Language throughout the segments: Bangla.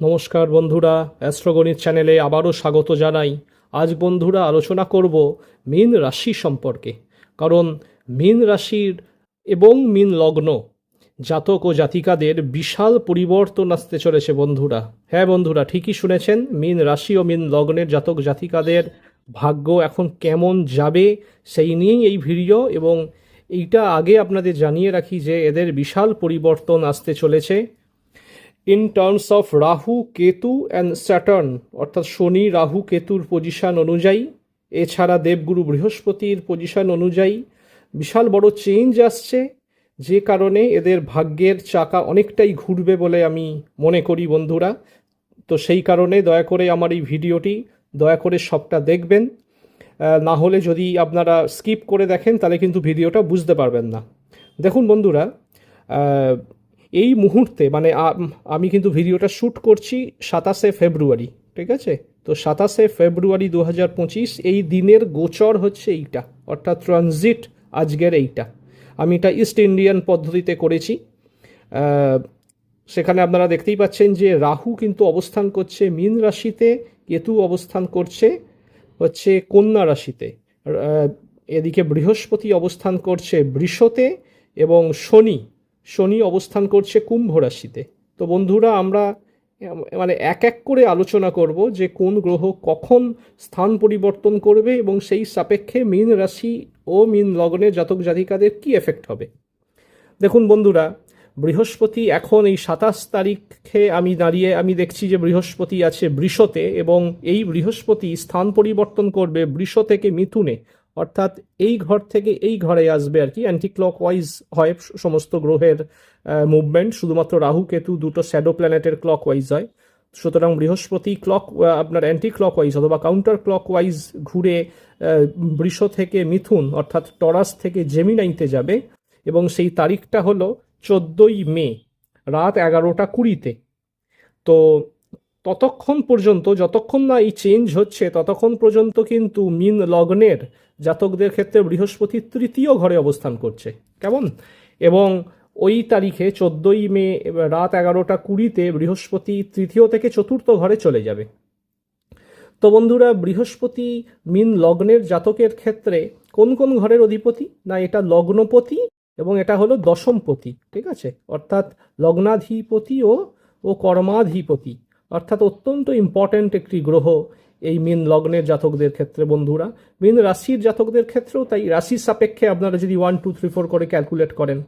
নমস্কার বন্ধুরা, অ্যাস্ট্রোগণিত চ্যানেলে আবারও স্বাগত জানাই। আজ বন্ধুরা আলোচনা করব মীন রাশি সম্পর্কে, কারণ মীন রাশির এবং মীন লগ্ন জাতক ও জাতিকাদের বিশাল পরিবর্তন আসতে চলেছে বন্ধুরা। হ্যাঁ বন্ধুরা, ঠিকই শুনেছেন, মীন রাশি ও মীন লগ্নের জাতক জাতিকাদের ভাগ্য এখন কেমন যাবে সেই নিয়েই এই ভিডিও এবং এইটা আগে আপনাদের জানিয়ে রাখি যে এদের বিশাল পরিবর্তন আসতে চলেছে। In terms of Rahu Ketu and Saturn অর্থাৎ শনি, রাহু, কেতুর পজিশন অনুযায়ী, এছাড়া দেবগুরু বৃহস্পতির পজিশন অনুযায়ী বিশাল বড় চেঞ্জ আসছে, যে কারণে এদের ভাগ্যের চাকা অনেকটাই ঘুরবে বলে আমি মনে করি বন্ধুরা। তো সেই কারণে দয়া করে আমার এই ভিডিওটি দয়া করে সবটা দেখবেন। না হলে যদি আপনারা স্কিপ করে দেখেন, তাহলে কিন্তু ভিডিওটা বুঝতে পারবেন না। দেখুন বন্ধুরা এই মুহূর্তে মানে আমি কিন্তু ভিডিওটা শ্যুট করছি সাতাশে ফেব্রুয়ারি, ঠিক আছে? তো সাতাশে ফেব্রুয়ারি দু পঁচিশ, এই দিনের গোচর হচ্ছে এইটা, অর্থাৎ ট্রানজিট আজকের এইটা। আমি এটা ইস্ট ইন্ডিয়ান পদ্ধতিতে করেছি। সেখানে আপনারা দেখতেই পাচ্ছেন যে রাহু কিন্তু অবস্থান করছে মীন রাশিতে, কেতু অবস্থান করছে হচ্ছে কন্যা রাশিতে। এদিকে বৃহস্পতি অবস্থান করছে বৃষতে এবং শনি শনি অবস্থান করছে কুম্ভ রাশিতে। তো বন্ধুরা, আমরা মানে এক এক করে আলোচনা করব যে কোন গ্রহ কখন স্থান পরিবর্তন করবে এবং সেই সাপেক্ষে মীন রাশি ও মীন লগ্নে জাতক জাতিকাদের কি এফেক্ট হবে। দেখুন বন্ধুরা, বৃহস্পতি এখন এই সাতাশ তারিখে আমি দাঁড়িয়ে, আমি দেখছি যে বৃহস্পতি আছে বৃষতে এবং এই বৃহস্পতি স্থান পরিবর্তন করবে বৃষ থেকে মিথুনে। অর্থাৎ এই ঘর থেকে এই ঘরে আসবে আর কি। অ্যান্টি ক্লক ওয়াইজ হয় সমস্ত গ্রহের মুভমেন্ট শুধুমাত্র রাহু, কেতু দুটো শ্যাডো প্ল্যানেটের ক্লক ওয়াইজ হয়। সুতরাং বৃহস্পতি ক্লক আপনার অ্যান্টি ক্লক ওয়াইজ অথবা কাউন্টার ক্লক ওয়াইজ ঘুরে বৃষ থেকে মিথুন অর্থাৎ টরাস থেকে জেমিনাইতে যাবে এবং সেই তারিখটা হলো চোদ্দোই মে, রাত এগারোটা কুড়িতে। তো ততক্ষণ পর্যন্ত, যতক্ষণ না এই চেঞ্জ হচ্ছে, ততক্ষণ পর্যন্ত কিন্তু মিন লগ্নের জাতকদের ক্ষেত্রে বৃহস্পতি তৃতীয় ঘরে অবস্থান করছে। কেমন? এবং ওই তারিখে চোদ্দোই মে রাত এগারোটা কুড়িতে বৃহস্পতি তৃতীয় থেকে চতুর্থ ঘরে চলে যাবে। তো বন্ধুরা, বৃহস্পতি মিন লগ্নের জাতকের ক্ষেত্রে কোন কোন ঘরের অধিপতি? না, এটা লগ্নপতি এবং এটা হলো দশমপতি, ঠিক আছে? অর্থাৎ লগ্নাধিপতি ও ও কর্মাধিপতি। অর্থাৎ অত্যন্ত ইম্পর্ট্যান্ট একটি গ্রহ এই মিন লগ্নের জাতকদের ক্ষেত্রে, বন্ধুরা। মিন রাশির জাতকদের ক্ষেত্রেও তাই রাশির সাপেক্ষে আপনারা যদি ওয়ান টু থ্রি ফোর করে ক্যালকুলেট করেন,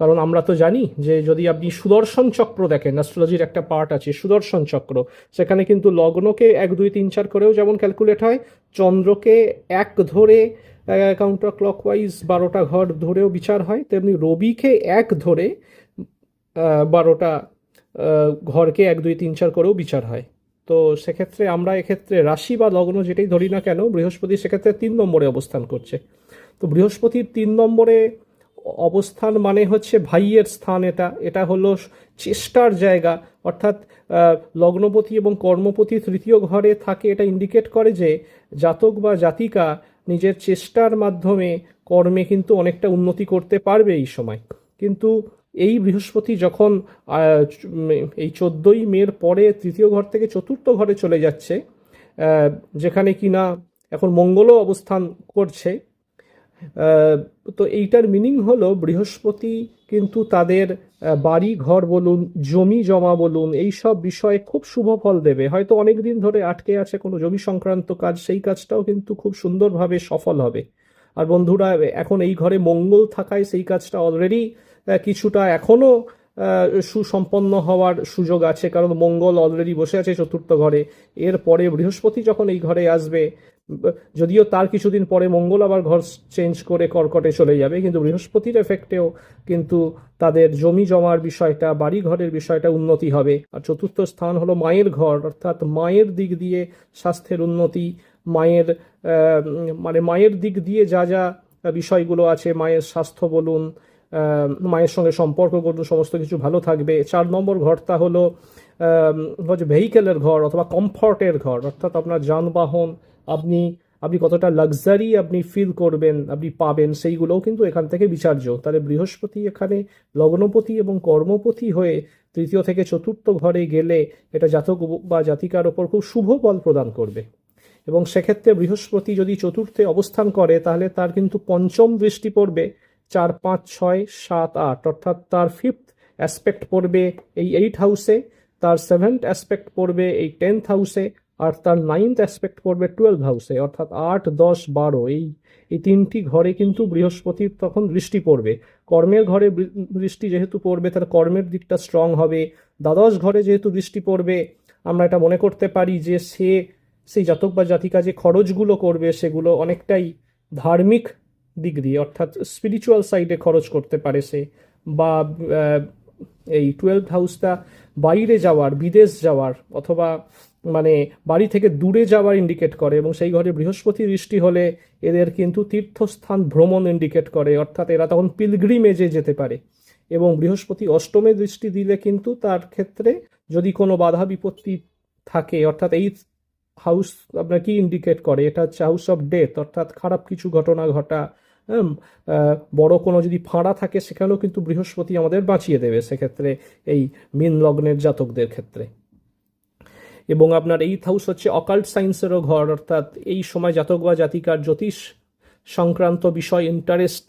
কারণ আমরা তো জানি যে যদি আপনি সুদর্শন চক্র দেখেন অ্যাস্ট্রোলজির একটা পার্ট আছে, সুদর্শন চক্র, সেখানে কিন্তু লগ্নকে এক, দুই, তিন, চার করেও যেমন ক্যালকুলেট হয়, চন্দ্রকে এক ধরে কাউন্টার ক্লকওয়াইজ বারোটা ঘর ধরেও বিচার হয়, তেমনি রবিকে এক ধরে বারোটা ঘরকে এক, দুই, তিন, চার করেও বিচার হয়। তো সেক্ষেত্রে আমরা এক্ষেত্রে রাশি বা লগ্ন যেটাই ধরি না কেন, বৃহস্পতি সেক্ষেত্রে তিন নম্বরে অবস্থান করছে। তো বৃহস্পতির তিন নম্বরে অবস্থান মানে হচ্ছে ভাইয়ের স্থান এটা। এটা হলো চেষ্টার জায়গা। অর্থাৎ লগ্নপতি এবং কর্মপতি তৃতীয় ঘরে থাকে এটা ইন্ডিকেট করে যে জাতক বা জাতিকা নিজের চেষ্টার মাধ্যমে কর্মে কিন্তু অনেকটা উন্নতি করতে পারবে এই সময়। কিন্তু এই বৃহস্পতি যখন এই চোদ্দোই মের পরে তৃতীয় ঘর থেকে চতুর্থ ঘরে চলে যাচ্ছে যেখানে কিনা এখন মঙ্গলও অবস্থান করছে তো এইটার মিনিং হলো বৃহস্পতি কিন্তু তাদের বাড়ি ঘর বলুন, জমি জমা বলুন, এই সব বিষয়ে খুব শুভ ফল দেবে। হয়তো অনেক দিন ধরে আটকে আছে কোনো জমি সংক্রান্ত কাজ, সেই কাজটাও কিন্তু খুব সুন্দরভাবে সফল হবে। আর বন্ধুরা, এখন এই ঘরে মঙ্গল থাকায় সেই কাজটা অলরেডি কিছুটা এখনও সুসম্পন্ন হওয়ার সুযোগ আছে, কারণ মঙ্গল অলরেডি বসে আছে চতুর্থ ঘরে। এরপরে বৃহস্পতি যখন এই ঘরে আসবে, যদিও তার কিছুদিন পরে মঙ্গল আবার ঘর চেঞ্জ করে কর্কটে চলে যাবে, কিন্তু বৃহস্পতির এফেক্টেও কিন্তু তাদের জমি জমার বিষয়টা, বাড়ি ঘরের বিষয়টা উন্নতি হবে। আর চতুর্থ স্থান হলো মায়ের ঘর, অর্থাৎ মায়ের দিক দিয়ে স্বাস্থ্যের উন্নতি, মায়ের মানে মায়ের দিক দিয়ে যা যা বিষয়গুলো আছে, মায়ের স্বাস্থ্য বলুন মায়ের সঙ্গে সম্পর্ক বলুন সমস্ত কিছু ভালো থাকবে। চার নম্বর ঘরটা হলো হচ্ছে ভেহিকেলের ঘর অথবা কমফর্টের ঘর। অর্থাৎ আপনার যানবাহন, আপনি আপনি কতটা লাক্সারি আপনি ফিল করবেন, আপনি পাবেন, সেইগুলোও কিন্তু এখান থেকে বিচার্য। তাহলে বৃহস্পতি এখানে লগ্নপতি এবং কর্মপতি হয়ে তৃতীয় থেকে চতুর্থ ঘরে গেলে এটা জাতক বা জাতিকার ওপর খুব শুভ ফল প্রদান করবে। এবং সেক্ষেত্রে বৃহস্পতি যদি চতুর্থে অবস্থান করে, তাহলে তার কিন্তু পঞ্চম দৃষ্টি পড়বে। চার পাঁচ ছয় সাত আট, অর্থাৎ তার ফিফথ অ্যাসপেক্ট পড়বে এই এইট হাউসে তার সেভেন্থ অ্যাসপেক্ট পড়বে এই টেন্থ হাউসে আর তার নাইন্থ অ্যাসপেক্ট পড়বে টুয়েলভ হাউসে অর্থাৎ আট, দশ, বারো, এই এই তিনটি ঘরে কিন্তু বৃহস্পতির তখন দৃষ্টি পড়বে। কর্মের ঘরে দৃষ্টি যেহেতু পড়বে তার কর্মের দিকটা স্ট্রং হবে। দ্বাদশ ঘরে যেহেতু দৃষ্টি পড়বে, আমরা এটা মনে করতে পারি যে সে, সেই জাতক বা জাতিকা যে খরচগুলো করবে, সেগুলো অনেকটাই ধার্মিক দিক দিয়ে অর্থাৎ স্পিরিচুয়াল সাইডে খরচ করতে পারে সে, বা এই টুয়েলভ হাউসটা বাইরে যাওয়ার, বিদেশ যাওয়ার, অথবা মানে বাড়ি থেকে দূরে যাওয়ার ইন্ডিকেট করে, এবং সেই ঘরে বৃহস্পতি দৃষ্টি হলে এদের কিন্তু তীর্থস্থান ভ্রমণ ইন্ডিকেট করে, অর্থাৎ এরা তখন পিলগ্রিমেজে যেতে পারে। এবং বৃহস্পতি অষ্টমে দৃষ্টি দিলে কিন্তু তার ক্ষেত্রে যদি কোনো বাধা বিপত্তি থাকে, অর্থাৎ এই হাউস আপনার কি ইন্ডিকেট করে? এটা হচ্ছে হাউস অফ ডেথ অর্থাৎ খারাপ কিছু ঘটনা ঘটা। হ্যাঁ, বড় কোনো যদি ফাঁড়া থাকে সেখানেও কিন্তু বৃহস্পতি আমাদের বাঁচিয়ে দেবে সেক্ষেত্রে এই মীন লগ্নের জাতকদের ক্ষেত্রে। এবং আপনার এইথ হাউস হচ্ছে অকাল্ট সায়েন্সেরও ঘর অর্থাৎ এই সময় জাতক বা জাতিকার জ্যোতিষ সংক্রান্ত বিষয় ইন্টারেস্ট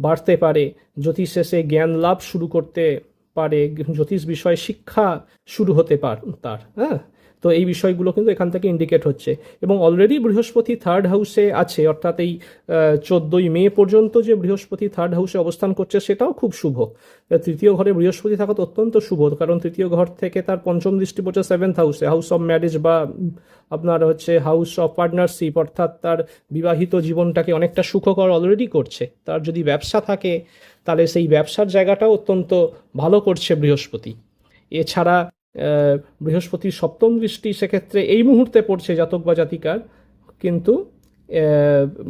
বাড়তে পারে। জ্যোতিষে সে জ্ঞান লাভ শুরু করতে পারে। জ্যোতিষ বিষয়ে শিক্ষা শুরু হতে পার তার হ্যাঁ? তো এই বিষয়গুলো কিন্তু এখান থেকে ইন্ডিকেট হচ্ছে। এবং অলরেডি বৃহস্পতি থার্ড হাউসে আছে, অর্থাৎ এই চোদ্দোই মে পর্যন্ত যে বৃহস্পতি থার্ড হাউসে অবস্থান করছে, সেটাও খুব শুভ। তৃতীয় ঘরে বৃহস্পতি থাকা তো অত্যন্ত শুভ, কারণ তৃতীয় ঘর থেকে তার পঞ্চম দৃষ্টি পড়ছে সেভেন্থ হাউসে হাউস অফ ম্যারেজ বা আপনার হচ্ছে হাউস অফ পার্টনারশিপ অর্থাৎ তার বিবাহিত জীবনটাকে অনেকটা সুখকর অলরেডি করছে। তার যদি ব্যবসা থাকে, তাহলে সেই ব্যবসার জায়গাটাও অত্যন্ত ভালো করছে বৃহস্পতি। এছাড়া বৃহস্পতির সপ্তম দৃষ্টি সেক্ষেত্রে এই মুহূর্তে পড়ছে জাতক বা জাতিকার, কিন্তু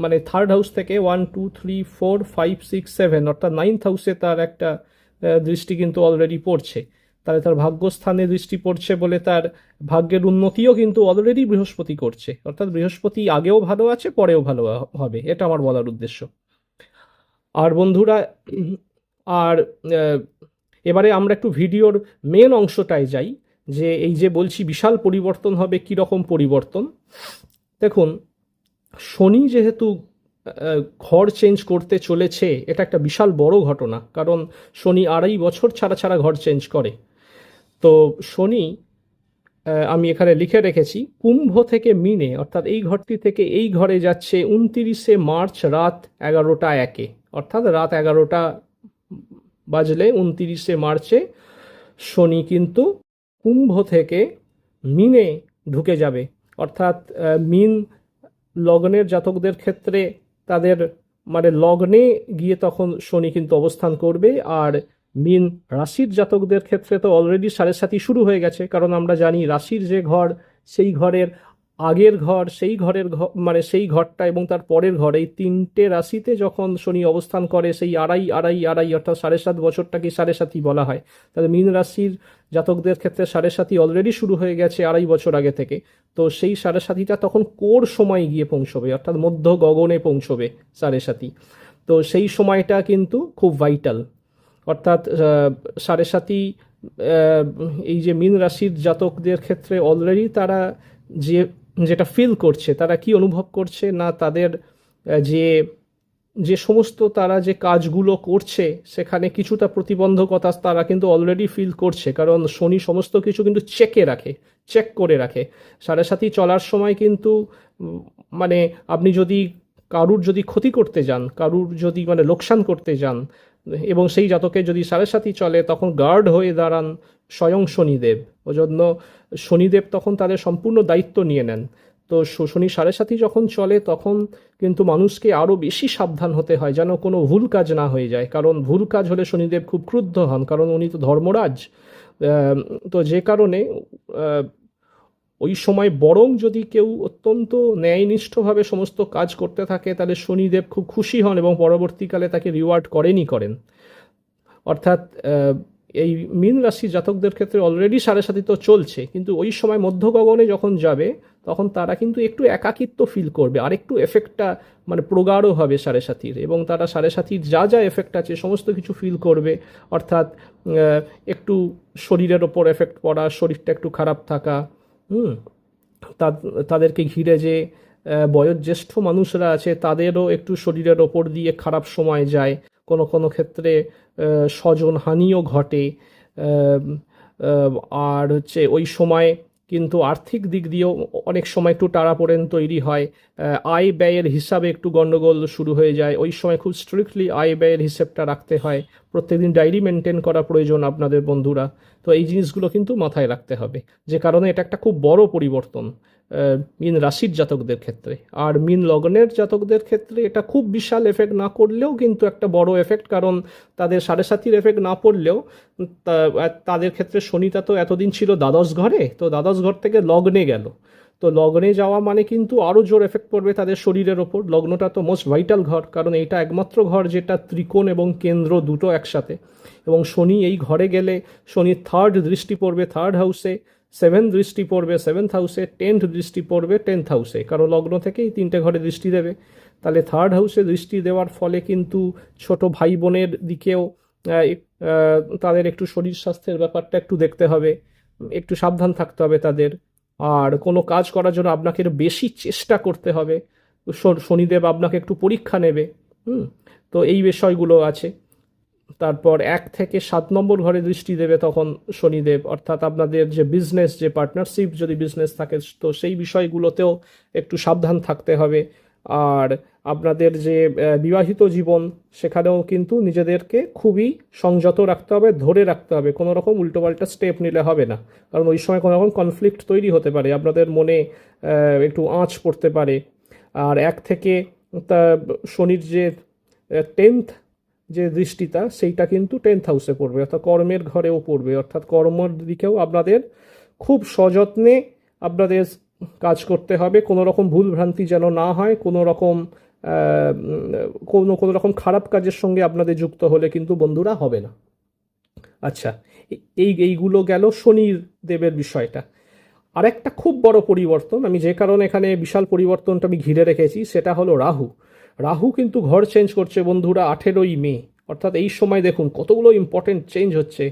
মানে থার্ড হাউস থেকে one two three four five six seven অর্থাৎ নাইন্থ হাউসে তার একটা দৃষ্টি কিন্তু অলরেডি পড়ছে। তাহলে তার ভাগ্যস্থানে দৃষ্টি পড়ছে বলে তার ভাগ্যের উন্নতিও কিন্তু অলরেডি বৃহস্পতি করছে। অর্থাৎ বৃহস্পতি আগেও ভালো আছে, পরেও ভালো হবে, এটা আমার বলার উদ্দেশ্য। আর বন্ধুরা, আর এবারে আমরা একটু ভিডিওর মেন অংশটায় যাই, যে এই যে বলছি বিশাল পরিবর্তন হবে কি রকম পরিবর্তন। দেখুন, শনি যেহেতু ঘর চেঞ্জ করতে চলেছে, এটা একটা বিশাল বড় ঘটনা, কারণ শনি আড়াই বছর ছাড়া ছাড়া ঘর চেঞ্জ করে। তো শনি আমি এখানে লিখে রেখেছি, কুম্ভ থেকে মিনে, অর্থাৎ এই ঘরটি থেকে এই ঘরে যাচ্ছে উনতিরিশে মার্চ রাত এগারোটা একে, অর্থাৎ রাত এগারোটা বাজলে উনতিরিশে মার্চে শনি কিন্তু কুম্ভ থেকে মিনে ঢুকে যাবে। অর্থাৎ মিন লগ্নের জাতকদের ক্ষেত্রে তাদের মানে লগ্নে গিয়ে তখন শনি কিন্তু অবস্থান করবে। আর মিন রাশির জাতকদের ক্ষেত্রে তো অলরেডি সাড়ে সাথী শুরু হয়ে গেছে। কারণ আমরা জানি রাশির যে ঘর, সেই ঘরের আগের ঘর সেই ঘরের ঘর মানে সেই ঘরটা এবং তার পরের ঘর এই তিনটে রাশিতে যখন শনি অবস্থান করে সেই আড়াই আড়াই আড়াই অর্থাৎ সাড়ে সাত বছরটাকে সাড়ে সাতই বলা হয়। তাহলে মীন রাশির জাতকদের ক্ষেত্রে সাড়ে সাতই অলরেডি শুরু হয়ে গেছে আড়াই বছর আগে থেকে। তো সেই সাড়ে সাথীটা তখন কোর সময় গিয়ে পৌঁছবে অর্থাৎ মধ্য গগনে পৌঁছবে সাড়ে সাথী তো সেই সময়টা কিন্তু খুব ভাইটাল অর্থাৎ সাড়ে আহ, এই যে মীন রাশির জাতকদের ক্ষেত্রে অলরেডি তারা যে যেটা ফিল করছে, তারা কি অনুভব করছে, না তাদের যে যে সমস্ত তারা যে কাজগুলো করছে, সেখানে কিছুটা প্রতিবন্ধকতা তারা কিন্তু অলরেডি ফিল করছে। কারণ শনি সমস্ত কিছু কিন্তু চেকে রাখে চেক করে রাখে। সাড়ে সাথী চলার সময় কিন্তু মানে আপনি যদি কারুর যদি ক্ষতি করতে যান, কারুর যদি মানে লোকসান করতে যান এবং সেই জাতকে যদি সাড়ে সাথী চলে, তখন গার্ড হয়ে দাঁড়ান স্বয়ং শনিদেব। ওজন্য শনিদেব তখন তাদের সম্পূর্ণ দায়িত্ব নিয়ে নেন। তো শনি সাড়ে সাথী যখন চলে, তখন কিন্তু মানুষকে আরও বেশি সাবধান হতে হয়, যেন কোনো ভুল কাজ না হয়ে যায়। কারণ ভুল কাজ হলে শনিদেব খুব ক্রুদ্ধ হন, কারণ উনি তো ধর্মরাজ। তো যে কারণে ওই সময় বরং যদি কেউ অত্যন্ত ন্যায়নিষ্ঠভাবে সমস্ত কাজ করতে থাকে, তাহলে শনিদেব খুব খুশি হন এবং পরবর্তীকালে তাকে রিওয়ার্ড করেনই করেন। অর্থাৎ এই মীন রাশি জাতকদের ক্ষেত্রে অলরেডি সাড়ে সাথী তো চলছে, কিন্তু ওই সময় মধ্য গগনে যখন যাবে, তখন তারা কিন্তু একটু একাকিত্ব ফিল করবে আর একটু এফেক্টটা মানে প্রগাঢ় হবে সাড়ে সাথীর এবং তারা সাড়ে সাথীর যা যা এফেক্ট আছে, সমস্ত কিছু ফিল করবে। অর্থাৎ একটু শরীরের ওপর এফেক্ট পড়া, শরীরটা একটু খারাপ থাকা হুম তাদেরকে ঘিরে যে বয়োজ্যেষ্ঠ মানুষরা আছে, তাদেরও একটু শরীরের ওপর দিয়ে খারাপ সময় যায়। কোনো কোনো ক্ষেত্রে স্বজন হানিও ঘটে। আর হচ্ছে ওই সময় কিন্তু আর্থিক দিক দিয়েও অনেক সময় একটু টাড়াপোড়েন তৈরি হয়। আয় ব্যয়ের হিসাবে একটু গণ্ডগোল শুরু হয়ে যায়। ওই সময় খুব স্ট্রিক্টলি আয় ব্যয়ের হিসেবটা রাখতে হয়। প্রত্যেকদিন ডায়েরি মেনটেন করা প্রয়োজন আপনাদের বন্ধুরা। তো এই জিনিসগুলো কিন্তু মাথায় রাখতে হবে। যে কারণে এটা একটা খুব বড় পরিবর্তন। মিন রাশির জাতকদের ক্ষেত্রে। আর মিন লগ্নের জাতকদের ক্ষেত্রে এটা খুব বিশাল এফেক্ট না করলেও কিন্তু একটা বড় এফেক্ট কারণ তাদের সাড়ে সাতির এফেক্ট না পড়লেও তাদের ক্ষেত্রে শনিটা তো এতদিন ছিল দ্বাদশ ঘরে, তো দ্বাদশ ঘর থেকে লগ্নে গেল। তো লগ্নে যাওয়া মানে কিন্তু আরও জোর এফেক্ট পড়বে তাদের শরীরের ওপর। লগ্নটা তো মোস্ট ভাইটাল ঘর, কারণ এটা একমাত্র ঘর যেটা ত্রিকোণ এবং কেন্দ্র দুটো একসাথে। এবং শনি এই ঘরে গেলে শনির থার্ড দৃষ্টি পড়বে থার্ড হাউসে সেভেন দৃষ্টি পড়বে সেভেন্থ হাউসে টেন্থ দৃষ্টি পড়বে টেন্থ হাউসে কারণ লগ্ন থেকেই তিনটে ঘরে দৃষ্টি দেবে। তাহলে থার্ড হাউসে দৃষ্টি দেওয়ার ফলে কিন্তু ছোট ভাই বোনের দিকেও তাদের একটু শরীর স্বাস্থ্যের ব্যাপারটা একটু দেখতে হবে, একটু সাবধান থাকতে হবে তাদের। আর কোনো কাজ করার জন্য আপনাকে বেশি চেষ্টা করতে হবে। শনিদেব আপনাকে একটু পরীক্ষা নেবে, হুম? তো এই বিষয়গুলো আছে। তারপর এক থেকে সাত নম্বর ঘরে দৃষ্টি দেবে তখন শনিদেব। অর্থাৎ আপনাদের যে বিজনেস যে পার্টনারশিপ যদি বিজনেস থাকে, তো সেই বিষয়গুলোতেও একটু সাবধান থাকতে হবে। আর আপনাদের যে বিবাহিত জীবন, সেখানেও কিন্তু নিজেদেরকে খুবই সংযত রাখতে হবে, ধরে রাখতে হবে। কোনো রকম উল্টোপাল্টা স্টেপ নিলে হবে না। কারণ ওই সময় কোনো রকম কনফ্লিক্ট তৈরি হতে পারে, আপনাদের মনে একটু আঁচ পড়তে পারে। আর এক থেকে শনির যে টেন্থ যে দৃষ্টিটা, সেইটা কিন্তু টেন্থ হাউসে পড়বে, অর্থাৎ কর্মের ঘরেও পড়বে। অর্থাৎ কর্মের দিকেও আপনাদের খুব সযত্নে আপনাদের কাজ করতে হবে। কোনো রকম ভুল ভ্রান্তি যেন না হয়, কোনো রকম কোনো কোনো রকম খারাপ কাজের সঙ্গে আপনাদের যুক্ত হলে কিন্তু বন্ধুরা হবে না। আচ্ছা এই, এইগুলো গেল শনির দেবের বিষয়টা। আরেকটা খুব বড় পরিবর্তন, আমি যে কারণে এখানে বিশাল পরিবর্তনটা আমি ঘিরে রেখেছি, সেটা হলো রাহু। রাহু কিন্তু ঘর চেঞ্জ করছে বন্ধুরা আঠেরোই মে। অর্থাৎ এই সময় দেখুন কতগুলো ইম্পর্টেন্ট চেঞ্জ হচ্ছে।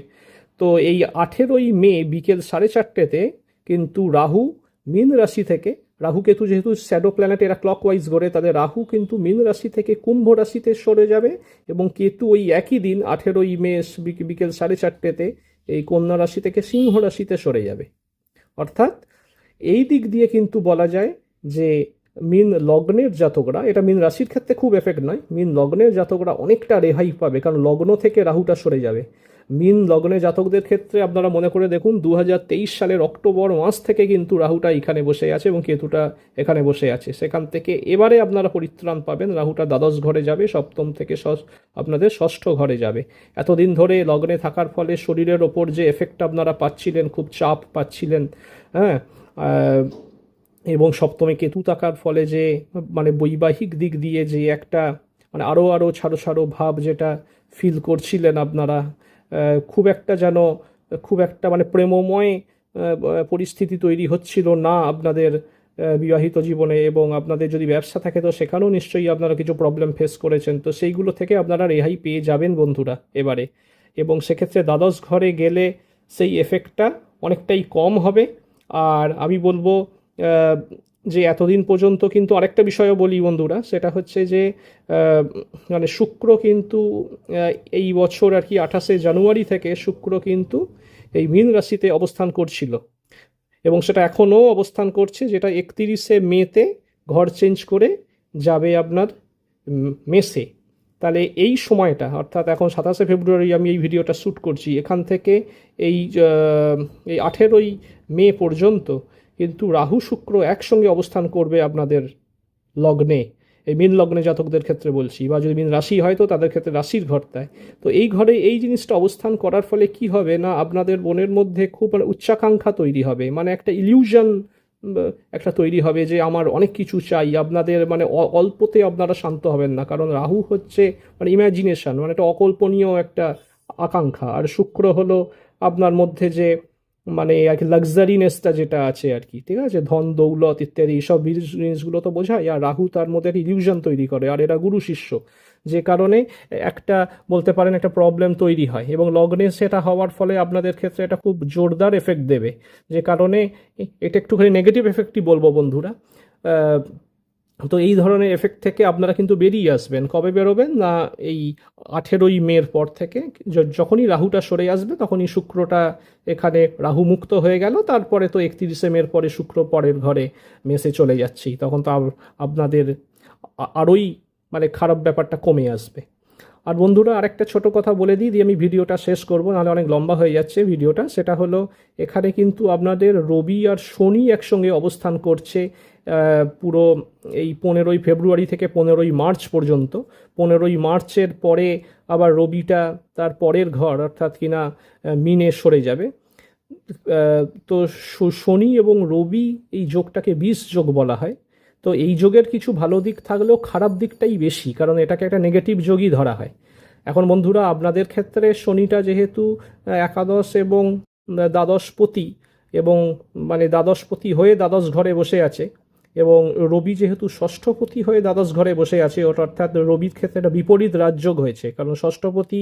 তো এই আঠেরোই মে বিকেল সাড়ে চারটেতে কিন্তু রাহু মীন রাশি থেকে, রাহু কেতু যেহেতু শ্যাডো প্ল্যানেট এরা ক্লকওয়াইজ ঘোরে তাদের রাহু কিন্তু মীন রাশি থেকে কুম্ভ রাশিতে সরে যাবে এবং কেতু ওই একই দিন আঠেরোই মে বিকেল সাড়ে চারটেতে এই কন্যা রাশি থেকে সিংহ রাশিতে সরে যাবে। অর্থাৎ এই দিক দিয়ে কিন্তু বলা যায় যে মিন লগ্নের জাতকরা, এটা মিন রাশির ক্ষেত্রে খুব এফেক্ট নয়। মিন লগ্নের জাতকরা অনেকটা রেহাই পাবে, কারণ লগ্ন থেকে রাহুটা সরে যাবে। মিন লগ্নে জাতকদের ক্ষেত্রে আপনারা মনে করে দেখুন দু হাজার তেইশ সালের অক্টোবর মাস থেকে কিন্তু রাহুটা এখানে বসে আছে এবং কেতুটা এখানে বসে আছে। সেখান থেকে এবারে আপনারা পরিত্রাণ পাবেন, রাহুটা দ্বাদশ ঘরে যাবে, সপ্তম থেকে আপনাদের ষষ্ঠ ঘরে যাবে। এতদিন ধরে লগ্নে থাকার ফলে শরীরের ওপর যে এফেক্ট আপনারা পাচ্ছিলেন, খুব চাপ পাচ্ছিলেন হ্যাঁ এবং সপ্তমে কেতু থাকার ফলে যে মানে বৈবাহিক দিক দিয়ে যে একটা মানে আরও আরও ছাড়ো ছাড়ো ভাব যেটা ফিল করছিলেন আপনারা খুব একটা যেন, খুব একটা মানে প্রেমময় পরিস্থিতি তৈরি হচ্ছিল না আপনাদের বিবাহিত জীবনে এবং আপনাদের যদি ব্যবসা থাকে তো সেখানেও নিশ্চয়ই আপনারা কিছু প্রবলেম ফেস করেছেন। তো সেইগুলো থেকে আপনারা রেহাই পেয়ে যাবেন বন্ধুরা এবারে। এবং সেক্ষেত্রে দ্বাদশ ঘরে গেলে সেই এফেক্টটা অনেকটাই কম হবে। আর আমি বলব যে এতদিন পর্যন্ত কিন্তু আরেকটা বিষয়ও বলি বন্ধুরা, সেটা হচ্ছে যে মানে শুক্র কিন্তু এই বছর আর কি আঠাশে জানুয়ারি থেকে শুক্র কিন্তু এই মীন রাশিতে অবস্থান করছিল। এবং সেটা এখনও অবস্থান করছে, যেটা একতিরিশে মেতে ঘর চেঞ্জ করে যাবে আপনার মেসে। তাহলে এই সময়টা, অর্থাৎ এখন সাতাশে ফেব্রুয়ারি আমি এই ভিডিওটা শ্যুট করছি, এখান থেকে এই এই আঠেরোই মে পর্যন্ত কিন্তু রাহু শুক্র একসঙ্গে অবস্থান করবে আপনাদের লগ্নে। এই মীন লগ্নে জাতকদের ক্ষেত্রে বলছি, বা যদি মীন রাশি হয় তো তাদের ক্ষেত্রে রাশির ঘর দেয় তো এই ঘরে এই জিনিসটা অবস্থান করার ফলে কি হবে না, আপনাদের মনের মধ্যে খুব উচ্চাকাঙ্ক্ষা তৈরি হবে। মানে একটা ইলিউশন একটা তৈরি হবে যে আমার অনেক কিছু চাই, আপনাদের মানে অল্পতে আপনারা শান্ত হবেন না। কারণ রাহু হচ্ছে মানে ইমাজিনেশন মানে একটা অকল্পনীয় একটা আকাঙ্ক্ষা। আর শুক্র হলো আপনার মধ্যে যে মানে আর কি লাক্সারিনেসটা যেটা আছে আর কি, ঠিক আছে? ধন, দৌলত ইত্যাদি সব জিনিসগুলো তো বোঝায়। আর রাহু তার মধ্যে একটা ইলিউশন তৈরি করে, আর এরা গুরু শিষ্য। যে কারণে একটা বলতে পারেন একটা প্রবলেম তৈরি হয় এবং লগ্নে সেটা হওয়ার ফলে আপনাদের ক্ষেত্রে এটা খুব জোরদার এফেক্ট দেবে। যে কারণে এটা একটুখানি নেগেটিভ এফেক্টই বলব বন্ধুরা। তো এই ধরনের এফেক্ট থেকে আপনারা কিন্তু বেরিয়ে আসবেন। কবে বেরোবেন? না, এই আঠেরোই মের পর থেকে। যখনই রাহুটা সরে আসবে, তখনই শুক্রটা এখানে রাহু মুক্ত হয়ে গেল। তারপরে তো একত্রিশে মের পরে শুক্র পরের ঘরে মেসে চলে যাচ্ছি। তখন তো আপনাদের আরোই মানে খারাপ ব্যাপারটা কমে আসবে। আর বন্ধুরা, আরেকটা ছোট কথা বলে দিই, দিয়ে আমি ভিডিওটা শেষ করব, নাহলে অনেক লম্বা হয়ে যাচ্ছে ভিডিওটা। সেটা হলো, এখানে কিন্তু আপনাদের রবি আর শনি একসঙ্গে অবস্থান করছে। পুরো এই পনেরোই ফেব্রুয়ারি থেকে পনেরোই মার্চ পর্যন্ত, পনেরোই মার্চের পরে আবার রবিটা তার পরের ঘর অর্থাৎ কিনা মিনে সরে যাবে। তো শনি এবং রবি এই যোগটাকে বিষ যোগ বলা হয়। তো এই যোগের কিছু ভালো দিক থাকলেও খারাপ দিকটাই বেশি, কারণ এটাকে একটা নেগেটিভ যোগই ধরা হয়। এখন বন্ধুরা, আপনাদের ক্ষেত্রে শনিটা যেহেতু একাদশ এবং দ্বাদশপতি এবং মানে দ্বাদশপতি হয়ে দ্বাদশ ঘরে বসে আছে এবং রবি যেহেতু ষষ্ঠপতি হয়ে দ্বাদশ ঘরে বসে আছে, ওটা অর্থাৎ রবির ক্ষেত্রে একটা বিপরীত রাজযোগ হয়েছে। কারণ ষষ্ঠপতি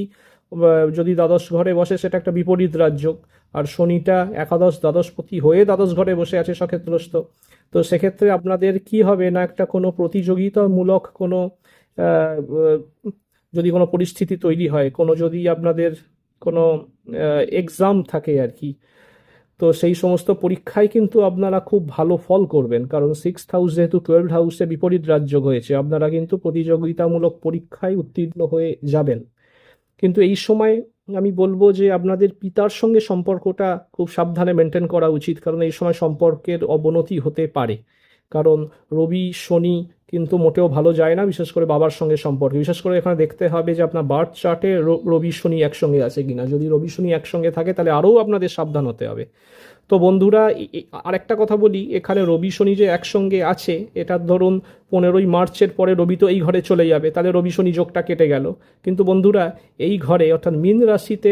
যদি দ্বাদশ ঘরে বসে সেটা একটা বিপরীত রাজযোগ। আর শনিটা একাদশ দ্বাদশপতি হয়ে দ্বাদশ ঘরে বসে আছে সক্ষেত্রস্থ। তো সেক্ষেত্রে আপনাদের কি হবে না একটা কোনো প্রতিযোগিতামূলক কোনো যদি কোনো পরিস্থিতি তৈরি হয়, কোনো যদি আপনাদের কোনো এক্সাম থাকে আর কি তো সেই সমস্ত পরীক্ষায় কিন্তু আপনারা খুব ভালো ফল করবেন। কারণ সিক্স হাউস যেহেতু টুয়েলভ হাউসে বিপরীত রাজ্য হয়েছে, আপনারা কিন্তু প্রতিযোগিতামূলক পরীক্ষায় উত্তীর্ণ হয়ে যাবেন। কিন্তু এই সময় আমি বলব যে আপনাদের পিতার সঙ্গে সম্পর্কটা খুব সাবধানে মেনটেন করা উচিত, কারণ এই সময় সম্পর্কের অবনতি হতে পারে। কারণ রবি, শনি কিন্তু মোটেও ভালো যায় না, বিশেষ করে বাবার সঙ্গে সম্পর্কে। বিশেষ করে এখানে দেখতে হবে যে আপনার বার্থ চার্টে রবি, শনি একসঙ্গে আছে কিনা। যদি রবি, শনি একসঙ্গে থাকে, তাহলে আরও আপনাদের সাবধান হতে হবে। তো বন্ধুরা আরেকটা কথা বলি, এখানে রবি, শনি যে একসঙ্গে আছে, এটা ধরুন পনেরোই মার্চের পরে রবি তো এই ঘরে চলে যাবে, তাহলে রবি, শনি যোগটা কেটে গেল। কিন্তু বন্ধুরা, এই ঘরে অর্থাৎ মিন রাশিতে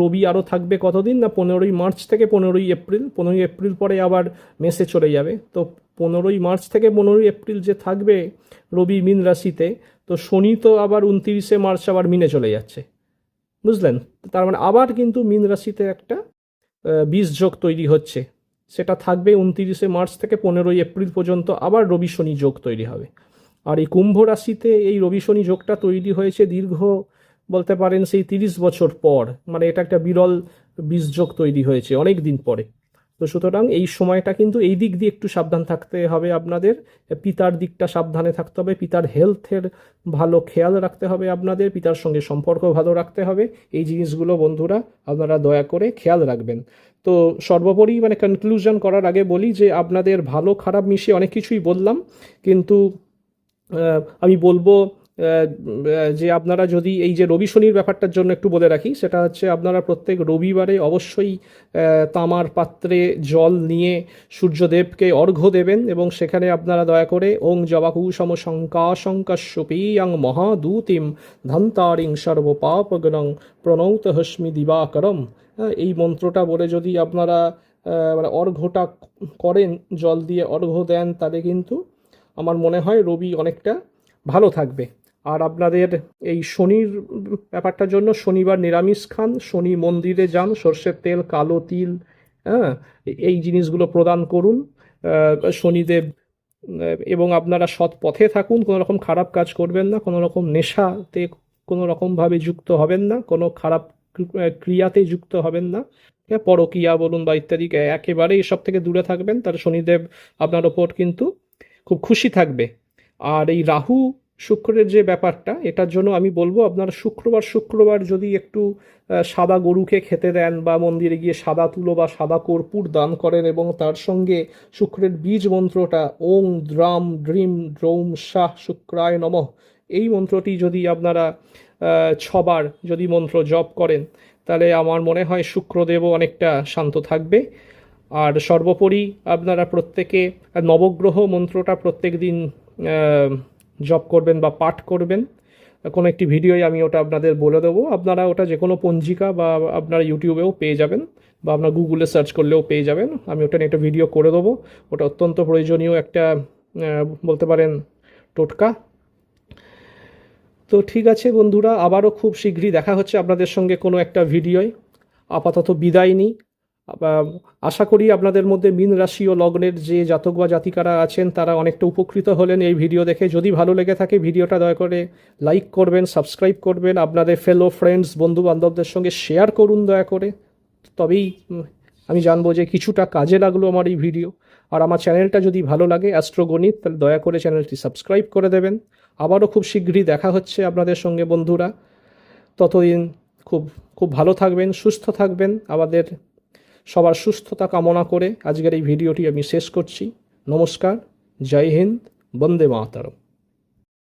রবি আরও থাকবে কতদিন? না পনেরোই মার্চ থেকে পনেরোই এপ্রিল? পনেরোই এপ্রিল পরে আবার মেসে চলে যাবে। তো পনেরোই মার্চ থেকে পনেরোই এপ্রিল যে থাকবে রবি মিন রাশিতে, তো শনি তো আবার উনতিরিশে মার্চ আবার মিনে চলে যাচ্ছে। বুঝলেন? তার মানে আবার কিন্তু মিন রাশিতে একটা বীজ যোগ তৈরি হচ্ছে। সেটা থাকবে উনতিরিশে মার্চ থেকে পনেরোই এপ্রিল পর্যন্ত আবার রবি শনি যোগ তৈরি হবে। আর এই কুম্ভ রাশিতে এই রবি শনি যোগটা তৈরি হয়েছে দীর্ঘ, বলতে পারেন সেই তিরিশ বছর পর। মানে এটা একটা বিরল বীজ যোগ তৈরি হয়েছে অনেক দিন পরে। তো সুতরাং এই সময়টা কিন্তু এই দিক দিয়ে একটু সাবধান থাকতে হবে আপনাদের। পিতার দিকটা সাবধানে থাকতে হবে, পিতার হেলথের ভালো খেয়াল রাখতে হবে আপনাদের, পিতার সঙ্গে সম্পর্ক ভালো রাখতে হবে। এই জিনিসগুলো বন্ধুরা আপনারা দয়া করে খেয়াল রাখবেন। তো সর্বোপরি মানে কনক্লুশন করার আগে বলি যে আপনাদের ভালো খারাপ মিশিয়ে অনেক কিছুই বললাম, কিন্তু আমি বলব যে আপনারা যদি এই যে রবি শনির ব্যাপারটার জন্য একটু বলে রাখি সেটা হচ্ছে আপনারা প্রত্যেক রবিবারে অবশ্যই তামার পাত্রে জল নিয়ে সূর্যদেবকে অর্ঘ্য দেবেন এবং সেখানে আপনারা দয়া করে ওং জবাকু সম শঙ্কা শঙ্কাশ্যপীয়ং মহাদূতিম ধন্তারিং সর্বপাপগণং প্রণৌত হস্মি দিবাকরম। হ্যাঁ, এই মন্ত্রটা বলে যদি আপনারা মানে অর্ঘ্যটা করেন জল দিয়ে অর্ঘ্য দেন তাহলে কিন্তু আমার মনে হয় রবি অনেকটা ভালো থাকবে। আর আপনাদের এই শনির ব্যাপারটার জন্য শনিবার নিরামিষ খান, শনি মন্দিরে যান, সর্ষের তেল, কালো তিল হ্যাঁ এই জিনিসগুলো প্রদান করুন। শনিদেব এবং আপনারা সৎ পথে থাকুন, কোনো রকম খারাপ কাজ করবেন না, কোনো রকম নেশাতে, কোনো রকমভাবে যুক্ত হবেন না, কোনো খারাপ ক্রিয়াতে যুক্ত হবেন না। হ্যাঁ পরকীয়া বলুন বা ইত্যাদি, একেবারে এসব থেকে দূরে থাকবেন তার শনিদেব আপনার ওপর কিন্তু খুব খুশি থাকবে। আর এই রাহু শুক্রের যে ব্যাপারটা, এটার জন্য আমি বলব আপনারা শুক্রবার শুক্রবার যদি একটু সাদা গরুকে খেতে দেন বা মন্দিরে গিয়ে সাদা তুলো বা সাদা কর্পূর দান করেন এবং তার সঙ্গে শুক্রের বীজ মন্ত্রটা, ওং দ্রাম ড্রিম দ্রৌম শাহ শুক্রায় নমঃ, এই মন্ত্রটি যদি আপনারা ছবার যদি মন্ত্র জপ করেন, তাহলে আমার মনে হয় শুক্রদেবও অনেকটা শান্ত থাকবে। আর সর্বোপরি আপনারা প্রত্যেকে, নবগ্রহ মন্ত্রটা প্রত্যেক দিন জপ করবেন বা পাঠ করবেন, কোনো একটি ভিডিওই আমি ওটা আপনাদের বলে দেবো। আপনারা ওটা যে কোনো পঞ্জিকা বা আপনারা ইউটিউবেও পেয়ে যাবেন বা আপনার গুগলে সার্চ করলেও পেয়ে যাবেন। আমি ওটা নিয়ে একটা ভিডিও করে দেবো। ওটা অত্যন্ত প্রয়োজনীয় একটা বলতে পারেন টোটকা। তো ঠিক আছে বন্ধুরা, আবারও খুব শীঘ্রই দেখা হচ্ছে আপনাদের সঙ্গে কোনো একটা ভিডিওয়। আপাতত বিদায় নিই। আশা করি আপনাদের মধ্যে মিন রাশি ও লগ্নের যে জাতক বা জাতিকারা আছেন, তারা অনেকটা উপকৃত হলেন এই ভিডিও দেখে। যদি ভালো লেগে থাকে ভিডিওটা, দয়া করে লাইক করবেন, সাবস্ক্রাইব করবেন, আপনাদের ফেলো ফ্রেন্ডস বন্ধু বান্ধবদের সঙ্গে শেয়ার করুন, দয়া করে। তবেই আমি জানব যে কিছুটা কাজে লাগল আমার এই ভিডিও। আর আমার চ্যানেলটা যদি ভালো লাগে, অ্যাস্ট্রোগণিত তাহলে দয়া করে চ্যানেলটি সাবস্ক্রাইব করে দেবেন। আবারও খুব শীঘ্রই দেখা হচ্ছে আপনাদের সঙ্গে, বন্ধুরা। ততদিন খুব খুব ভালো থাকবেন, সুস্থ থাকবেন। আমাদের সবার সুস্থতা কামনা করে আজকের এই ভিডিওটি আমি শেষ করছি। নমস্কার, জয় হিন্দ, বন্দে মাতরম।